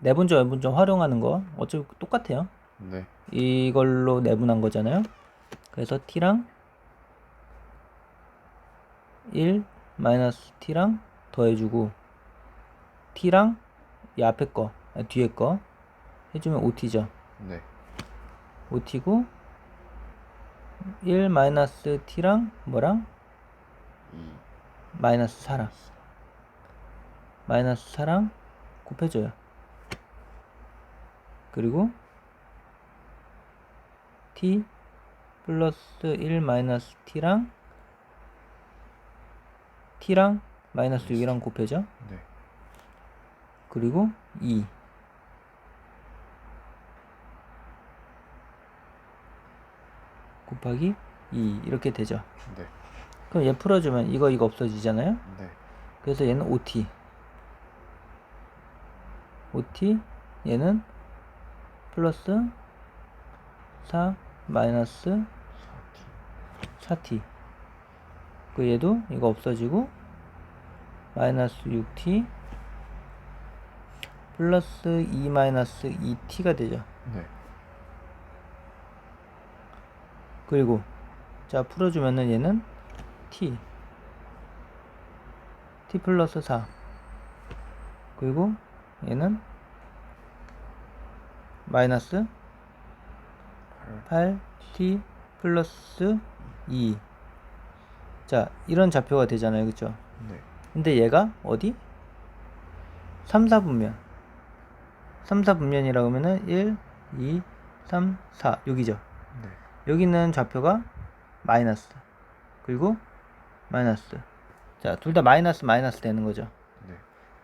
내분점 외분점 활용하는 거 어차피 똑같아요. 네. 이걸로 내분한 거잖아요. 그래서 t랑 1 마이너스 t랑 더해주고 t랑 이 앞에 거 아니, 뒤에 거 해주면 5t죠. 네. 5t고 1 마이너스 t랑 뭐랑 2. 마이너스 4랑 마이너스 4랑 곱해줘요. 그리고 t 플러스 1 마이너스 t랑 t랑 마이너스 6이랑 곱해줘. 네. 그리고 2 곱하기 2 이렇게 되죠. 네. 그럼 얘 풀어주면 이거 이거 없어지잖아요. 네. 그래서 얘는 OT. OT 얘는 플러스 4 마이너스 4T. 그 얘도 이거 없어지고 마이너스 6T 플러스 2 마이너스 2T가 되죠. 네. 그리고 자 풀어주면은 얘는 t t 플러스 4 그리고 얘는 마이너스 8t 플러스 2 자 이런 좌표가 되잖아요. 그쵸? 네. 근데 얘가 어디? 3, 4분면. 3, 4분면이라고 하면은 1, 2, 3, 4 여기죠? 네. 여기 있는 좌표가 마이너스. 그리고 마이너스. 자 둘 다 마이너스 마이너스 되는 거죠? 네.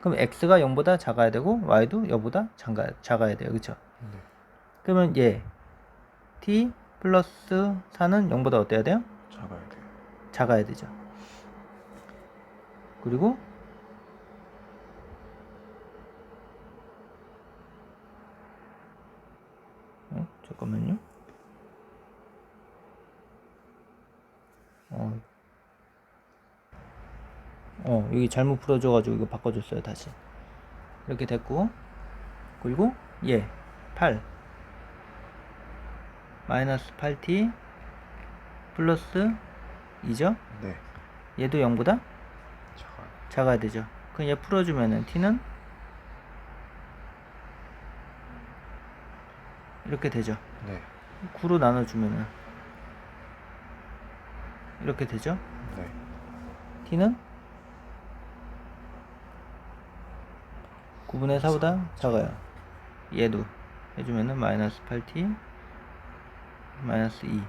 그럼 x가 0보다 작아야 되고 y도 0보다 작아, 작아야 돼요. 그쵸 네. 그러면 얘 t 플러스 4는 0보다 어때야 돼요? 작아야 돼요. 작아야 되죠 그리고 어? 잠깐만요 어. 어 여기 잘못 풀어줘가지고 이거 바꿔줬어요 다시 이렇게 됐고 그리고 얘 8 마이너스 8t 플러스 2죠 네. 얘도 0보다 작아요. 작아야 되죠. 그럼 얘 풀어주면은 t는 이렇게 되죠. 네. 9로 나눠주면은 이렇게 되죠. 네. t는 9분의 4보다 작아요. 얘도 해주면은 마이너스 8t 마이너스 2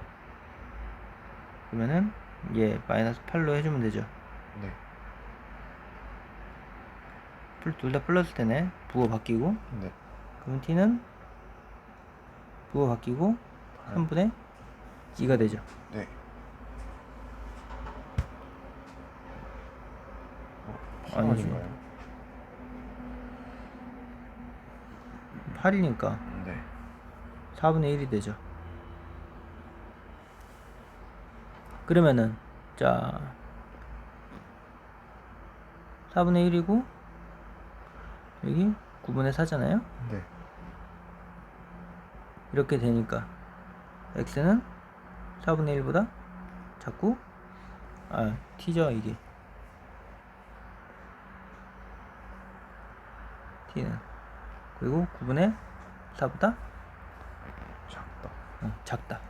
그러면은 얘 마이너스 8로 해주면 되죠. 네. 둘다 플러스 되네. 부호 바뀌고 네. 그러면 t는 부호 바뀌고 3분의 2가 되죠. 네. 어. 아닌가요? 8이니까 네. 4분의 1이 되죠. 그러면은 자 4분의 1이고 여기 9분의 4잖아요. 네. 이렇게 되니까 x는 4분의 1보다 작고 아 t죠 이게 t는 그리고 9분의 4보다 작다. 어, 어, 작다.